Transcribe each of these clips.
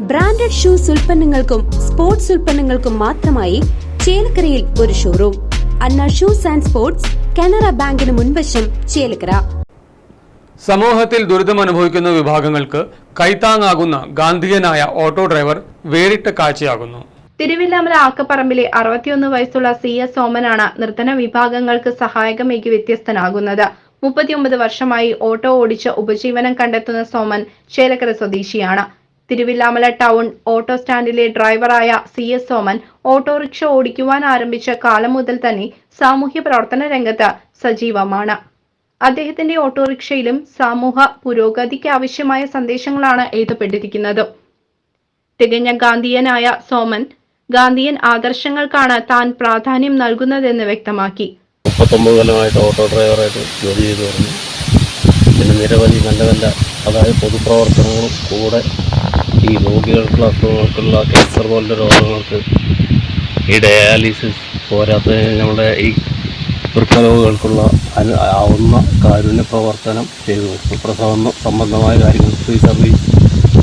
Branded shoes ഉൽപ്പന്നങ്ങൾക്കും sports ഉൽപ്പന്നങ്ങൾക്കും മാത്രമായി ചേലക്കരയിൽ ഒരു showroom Anna shoes and sports Canara ബാങ്കിന് മുൻവശം ചേലക്കര. സമൂഹത്തിൽ ദുരിതമനുഭവിക്കുന്ന വിഭാഗങ്ങൾക്ക് കൈത്താങ്ങാകുന്ന ഗാന്ധിയനായ ഓട്ടോ ഡ്രൈവർ വേറിട്ട കാഴ്ചയാകുന്നു. തിരുവില്ലാമല ആക്കപ്പറമ്പിലെ അറുപത്തിയൊന്ന് വയസ്സുള്ള സി എസ് സോമനാണ് നിർത്തന വിഭാഗങ്ങൾക്ക് സഹായകമേക്ക് വ്യത്യസ്തനാകുന്നത്. മുപ്പത്തിയൊമ്പത് വർഷമായി ഓട്ടോ ഓടിച്ച് ഉപജീവനം കണ്ടെത്തുന്ന സോമൻ ചേലക്കര സ്വദേശിയാണ്. തിരുവില്ലാമല ടൗൺ ഓട്ടോ സ്റ്റാൻഡിലെ ഡ്രൈവറായ സി എസ് സോമൻ ഓട്ടോറിക്ഷ ഓടിക്കുവാൻ ആരംഭിച്ച കാലം മുതൽ തന്നെ സാമൂഹ്യ പ്രവർത്തന രംഗത്ത് സജീവമാണ്. അദ്ദേഹത്തിന്റെ ഓട്ടോറിക്ഷയിലും സമൂഹ പുരോഗതിക്ക് ആവശ്യമായ സന്ദേശങ്ങളാണ് എഴുതപ്പെട്ടിരിക്കുന്നത്. തികഞ്ഞ ഗാന്ധിയനായ സോമൻ ഗാന്ധിയൻ ആദർശങ്ങൾക്കാണ് താൻ പ്രാധാന്യം നൽകുന്നതെന്ന് വ്യക്തമാക്കി. മുപ്പത്തൊമ്പത് കൊല്ലമായിട്ട് ഓട്ടോ ഡ്രൈവറായിട്ട് ജോലി ചെയ്തു പിന്നെ നിരവധി നല്ല നല്ല അതായത് പൊതുപ്രവർത്തനങ്ങളും കൂടെ ഈ രോഗികൾക്കുള്ള അസുഖങ്ങൾക്കുള്ള ക്യാൻസർ പോലുള്ള രോഗങ്ങൾക്ക് ഈ ഡയാലിസിസ് പോരാത്തതിന് നമ്മുടെ ഈ വൃക്കരോഗികൾക്കുള്ള ആവുന്ന കാരുണ്യ പ്രവർത്തനം ചെയ്തു. സുപ്രസവം പ്രസവ സംബന്ധമായ കാര്യങ്ങൾ ഫ്രീ സർവീസ്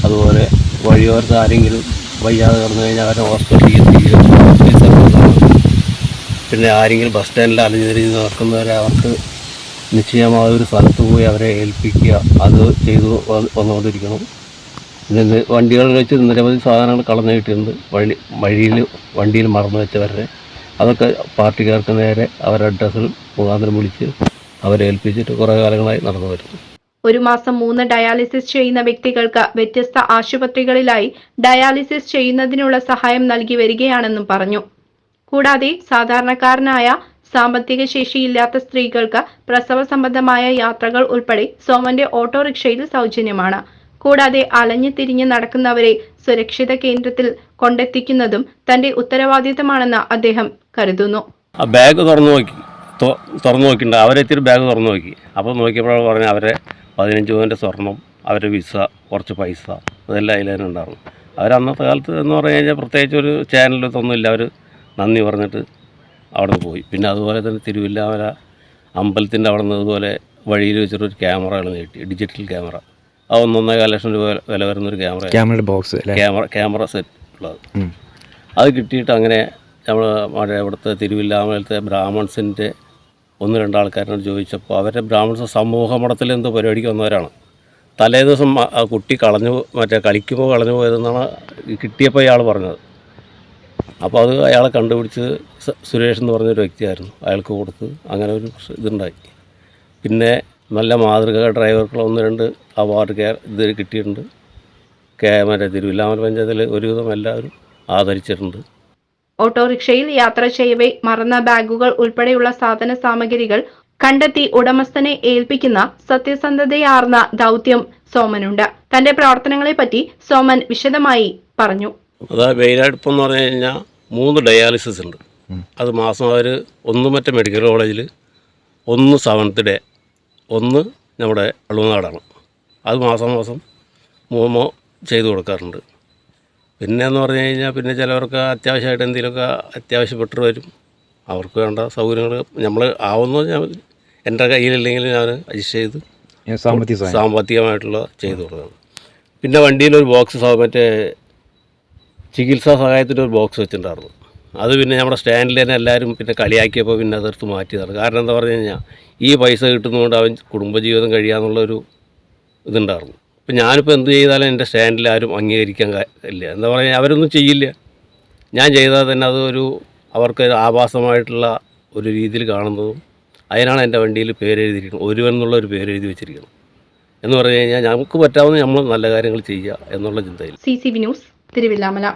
അതുപോലെ വഴിയോരത്ത് ആരെങ്കിലും വയ്യാതെ കിടന്നു കഴിഞ്ഞാൽ അവരെ ഹോസ്പിറ്റലിൽ സർവീസാണ് പിന്നെ ആരെങ്കിലും ബസ് സ്റ്റാൻഡിൽ അലഞ്ഞിരിഞ്ഞ് നടക്കുന്നവരെ അവർക്ക് നിശ്ചയമായ ഒരു സ്ഥലത്ത് പോയി അവരെ ഏൽപ്പിക്കുക. അത് ചെയ്തു വന്നുകൊണ്ടിരിക്കണം ഇതിന്റെ ഇത് വണ്ടികളിൽ വെച്ച് നിരവധി സാധനങ്ങൾ കളഞ്ഞു കിട്ടിയിട്ടുണ്ട്. വഴി വഴിയിൽ വണ്ടിയിൽ മറന്നു വെച്ചവരെ. അതൊക്കെ പാർട്ടിക്കാർക്ക് നേരെ അവരുടെ അഡ്രസ്സിൽ മുഖാന്തരം വിളിച്ച് അവരെ ഏൽപ്പിച്ചിട്ട് കുറേ കാലങ്ങളായി നടന്നു വരുന്നു. ഒരു മാസം മൂന്ന് ഡയാലിസിസ് ചെയ്യുന്ന വ്യക്തികൾക്ക് വ്യത്യസ്ത ആശുപത്രികളിലായി ഡയാലിസിസ് ചെയ്യുന്നതിനുള്ള സഹായം നൽകി വരികയാണെന്നും പറഞ്ഞു. കൂടാതെ സാധാരണക്കാരനായ സാമ്പത്തിക ശേഷിയില്ലാത്ത സ്ത്രീകൾക്ക് പ്രസവ സംബന്ധമായ യാത്രകൾ ഉൾപ്പെടെ സോമന്റെ ഓട്ടോറിക്ഷയിൽ സൗജന്യമാണ്. കൂടാതെ അലഞ്ഞു തിരിഞ്ഞ് നടക്കുന്നവരെ സുരക്ഷിത കേന്ദ്രത്തിൽ കൊണ്ടെത്തിക്കുന്നതും തന്റെ ഉത്തരവാദിത്തമാണെന്ന് അദ്ദേഹം കരുതുന്നു. ബാഗ് തുറന്നു നോക്കി. തുറന്നു നോക്കിയിട്ടുണ്ട്. അവരെ ബാഗ് തുറന്നു നോക്കി. അപ്പോൾ നോക്കിയപ്പോഴാണ് പറഞ്ഞത് അവരെ പതിനഞ്ച് പവന്റെ സ്വർണം അവരുടെ വിസ കുറച്ച് പൈസ അതെല്ലാം അതിൽ തന്നെ ഉണ്ടായിരുന്നു. അവർ അന്നത്തെ കാലത്ത് എന്ന് പറഞ്ഞു കഴിഞ്ഞാൽ പ്രത്യേകിച്ച് ഒരു ചാനലൊന്നുമില്ല അവർ നന്ദി പറഞ്ഞിട്ട് അവിടെ നിന്ന് പോയി. പിന്നെ അതുപോലെ തന്നെ തിരുവില്ലാമല അമ്പലത്തിന്റെ അവിടെ നിന്ന് അതുപോലെ വഴിയിൽ വെച്ചിട്ടൊരു ക്യാമറകൾ നീട്ടി ഡിജിറ്റൽ ക്യാമറ. അത് ഒന്നൊന്നേകാൽ ലക്ഷം രൂപ വില വരുന്നൊരു ക്യാമറ ക്യാമറയുടെ ബോക്സ് ക്യാമറ ക്യാമറ സെറ്റ് ഉള്ളത്. അത് കിട്ടിയിട്ട് അങ്ങനെ നമ്മൾ മറ്റേ ഇവിടുത്തെ തിരുവില്ലാമലത്തെ ബ്രാഹ്മൺസിന്റെ ഒന്ന് രണ്ടാൾക്കാരോട് ചോദിച്ചപ്പോൾ അവരുടെ ബ്രാഹ്മൺസ് സമൂഹ മഠത്തിൽ എന്തോ പരിപാടിക്ക് വന്നവരാണ്. തലേ ദിവസം ആ- ആ കുട്ടി കളഞ്ഞു മറ്റേ കളിക്കുമ്പോൾ കളഞ്ഞു പോയതെന്നാണ് കിട്ടിയപ്പോൾ ഇയാൾ പറഞ്ഞത്. അപ്പോൾ അത് അയാളെ കണ്ടുപിടിച്ച് സുരേഷ് എന്ന് പറഞ്ഞൊരു വ്യക്തിയായിരുന്നു. അയാൾക്ക് കൊടുത്ത് അങ്ങനെ ഒരു ഇതുണ്ടായി. പിന്നെ നല്ല മാതൃക ഡ്രൈവർക്കുള്ള ഒന്ന് രണ്ട് അവാർഡ് കെ ഇത് കിട്ടിയിട്ടുണ്ട്. കെ മറ്റേ തിരുവില്ലാമല പഞ്ചായത്തിൽ ഒരുവിധം എല്ലാവരും ആദരിച്ചിട്ടുണ്ട്. ഓട്ടോറിക്ഷയിൽ യാത്ര ചെയ്യവേ മറന്ന ബാഗുകൾ ഉൾപ്പെടെയുള്ള സാധന സാമഗ്രികൾ കണ്ടെത്തി ഉടമസ്ഥനെ ഏൽപ്പിക്കുന്ന സത്യസന്ധതയാർന്ന ദൗത്യം സോമനുണ്ട്. തന്റെ പ്രവർത്തനങ്ങളെപ്പറ്റി സോമൻ വിശദമായി പറഞ്ഞു. അതായത് വെയിലടുപ്പം എന്ന് പറഞ്ഞു കഴിഞ്ഞാൽ മൂന്ന് ഡയാലിസിസ് ഉണ്ട്. അത് മാസം അവർ ഒന്ന് മറ്റേ മെഡിക്കൽ കോളേജിൽ ഒന്ന് സെവൻത്ത് ഡേ ഒന്ന് നമ്മുടെ അളുവനാടാണ് അത് മാസം മാസം മൂമോ ചെയ്തു കൊടുക്കാറുണ്ട്. പിന്നെ എന്ന് പറഞ്ഞു കഴിഞ്ഞാൽ പിന്നെ ചിലവർക്ക് അത്യാവശ്യമായിട്ട് എന്തെങ്കിലുമൊക്കെ അത്യാവശ്യപ്പെട്ട് വരും. അവർക്ക് വേണ്ട സൗകര്യങ്ങൾ നമ്മൾ ആവുന്ന ഞാൻ എന്റെ കയ്യിലില്ലെങ്കിൽ ഞാൻ അഡ്ജസ്റ്റ് ചെയ്ത് സാമ്പത്തികമായിട്ടുള്ള ചെയ്തു കൊടുക്കണം. പിന്നെ വണ്ടിയിലൊരു ബോക്സ് മറ്റേ ചികിത്സാ സഹായത്തിന്റെ ഒരു ബോക്സ് വെച്ചിട്ടുണ്ടായിരുന്നു. അത് പിന്നെ നമ്മുടെ സ്റ്റാൻഡിൽ തന്നെ എല്ലാവരും പിന്നെ കളിയാക്കിയപ്പോൾ പിന്നെ അതെടുത്ത് മാറ്റിയതാണ്. കാരണം എന്താ പറഞ്ഞു കഴിഞ്ഞാൽ ഈ പൈസ കിട്ടുന്നതുകൊണ്ട് അവൻ കുടുംബജീവിതം കഴിയാന്നുള്ളൊരു ഇതുണ്ടായിരുന്നു. ഇപ്പം ഞാനിപ്പോൾ എന്ത് ചെയ്താലും എന്റെ സ്റ്റാൻഡിൽ ആരും അംഗീകരിക്കാൻ ഇല്ല. എന്താ പറയുക അവരൊന്നും ചെയ്യില്ല. ഞാൻ ചെയ്താൽ തന്നെ അതൊരു അവർക്ക് ആവാസമായിട്ടുള്ള ഒരു രീതിയിൽ കാണുന്നതും അതിനാണ് എന്റെ വണ്ടിയിൽ പേരെഴുതിയിരിക്കുന്നത്. ഒരുവൻ എന്നുള്ള ഒരു പേരെഴുതി വെച്ചിരിക്കുന്നത്. എന്ന് പറഞ്ഞു കഴിഞ്ഞാൽ നമുക്ക് പറ്റാവുന്ന നമ്മൾ നല്ല കാര്യങ്ങൾ ചെയ്യുക എന്നുള്ള ചിന്തയിൽ. C C V news Thiruvilwamala